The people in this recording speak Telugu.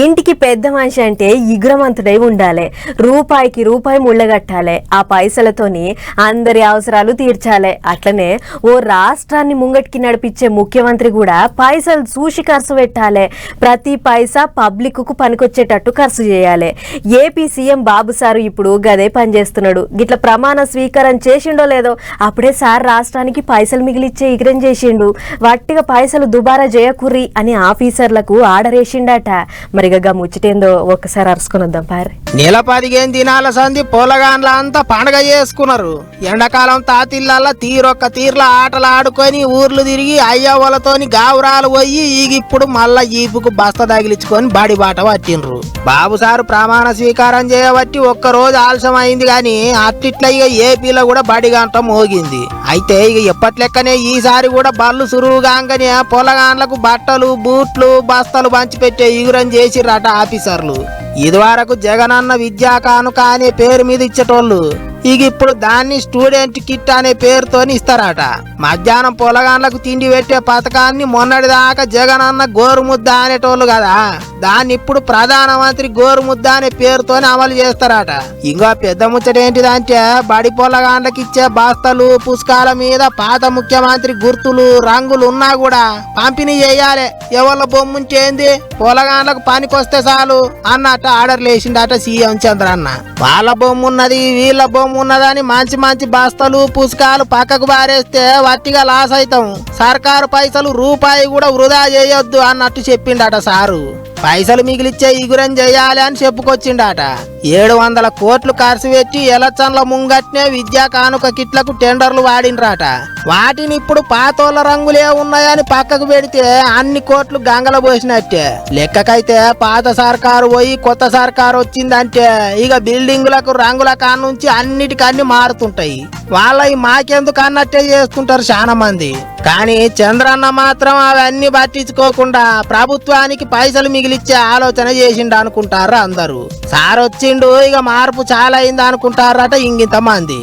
ఇంటికి పెద్ద మనిషి అంటే ఇగ్రమంతుడై ఉండాలి. రూపాయికి రూపాయి ముళ్ళగట్టాలి ఆ పైసలతోని అందరి అవసరాలు తీర్చాలి. అట్లనే ఓ రాష్ట్రాన్ని ముంగటికి నడిపించే ముఖ్యమంత్రి కూడా పైసలు చూసి ఖర్చు పెట్టాలి. ప్రతి పైసా పబ్లిక్కు పనికొచ్చేటట్టు ఖర్చు చేయాలి. ఏపీ సీఎం బాబు సారు ఇప్పుడు గదే పనిచేస్తున్నాడు గిట్ల ప్రమాణ స్వీకారం చేసిండో లేదో అప్పుడే సార్ రాష్ట్రానికి పైసలు మిగిలిచ్చే ఇగ్రం చేసిండు. వట్టిగా పైసలు దుబారా చేయకుర్రి అని ఆఫీసర్లకు ఆర్డర్ వేసిండట మరి గా ముచ్చటేందో ఒక్కసారి అరుసుకునిద్దాం పారి నెల పదిహేను దినాల సంది పొలగాన్ల అంతా పండగ చేసుకున్నారు. ఎండాకాలం తాతిళ్ళల్లా తీరొక్క తీర్ల ఆటలు ఆడుకొని ఊర్లు తిరిగి అయ్యవలతోని గావురాలు పోయి ఈగిప్పుడు మళ్ళా ఈపుకు బస్త తగిలించుకొని బడి బాట పట్టిండ్రు. బాబు సారు ప్రమాణ స్వీకారం చేయబట్టి ఒక్క రోజు ఆలస్యం అయింది కానీ అట్టిట్ల ఇక ఏపీలో కూడా బడి గంట మోగింది. అయితే ఇక ఎప్పట్లెక్కనే ఈసారి కూడా బళ్ళు సురువుగానే పొలగాన్లకు బట్టలు బూట్లు బస్తలు పంచిపెట్టే ఇగురం చేసిర్రట ఆఫీసర్లు. ఇదివరకు జగనన్న విద్యా కానుక అనే పేరు మీద ఇచ్చేటోళ్ళు. ఇక ఇప్పుడు దాన్ని స్టూడెంట్ కిట్ అనే పేరుతోని ఇస్తారట. మధ్యాహ్నం పొలగాన్లకు తిండి పెట్టే పథకాన్ని మొన్నటిదాకా అన్న గోరుముద్ద అనేటోళ్ళు కదా. దాన్ని ఇప్పుడు ప్రధానమంత్రి గోరుముద్ద అనే పేరుతోని అమలు చేస్తారట. ఇంకా పెద్ద ముచ్చట ఏంటిదంటే బడి పొలగాండ్లకి ఇచ్చే బాస్తలు పుస్తకాల మీద పాత ముఖ్యమంత్రి గుర్తులు రంగులు ఉన్నా కూడా పంపిణీ చేయాలి. ఎవరి బొమ్ముంచేంది పొలగాండ్లకు పనికొస్తే చాలు అన్నట్టు ఆర్డర్ లేచిండట సీఎం చంద్రన్న. వాళ్ళ బొమ్మ ఉన్నది వీళ్ళ బొమ్మ ఉన్నదని మంచి మంచి బస్తలు పుస్తకాలు పక్కకు బారేస్తే వట్టిగా లాస్ అవుతాం సర్కారు పైసలు రూపాయి కూడా వృధా చేయొద్దు అన్నట్టు చెప్పిండట సారు. పైసలు మిగిలిచ్చే ఇగురం చేయాలి అని చెప్పుకొచ్చిండట. ఏడు వందల కోట్లు ఖర్చు పెట్టి ఎలక్షన్ల ముంగట్నే విద్యా కానుక కిట్లకు టెండర్లు వాడిండ్రట వాటిని ఇప్పుడు పాతోళ్ళ రంగులే ఉన్నాయని పక్కకు పెడితే అన్ని కోట్లు గంగల పోసినట్టే. లెక్కకైతే పాత సర్కారు పోయి కొత్త సర్కారు వచ్చిందంటే ఇక బిల్డింగులకు రంగుల కానుంచి అన్నిటికన్నీ మారుతుంటాయి. వాళ్ళ మాకెందుకు అన్నట్టే చేస్తుంటారు చాలా మంది కానీ చంద్రన్న మాత్రం అవన్నీ పట్టించుకోకుండా ప్రభుత్వానికి పైసలు మిగిలిచ్చే ఆలోచన చేసిండు అనుకుంటారు అందరూ. సార్ వచ్చిండు ఇక మార్పు చాలా అయింది అనుకుంటారట ఇంగింత మంది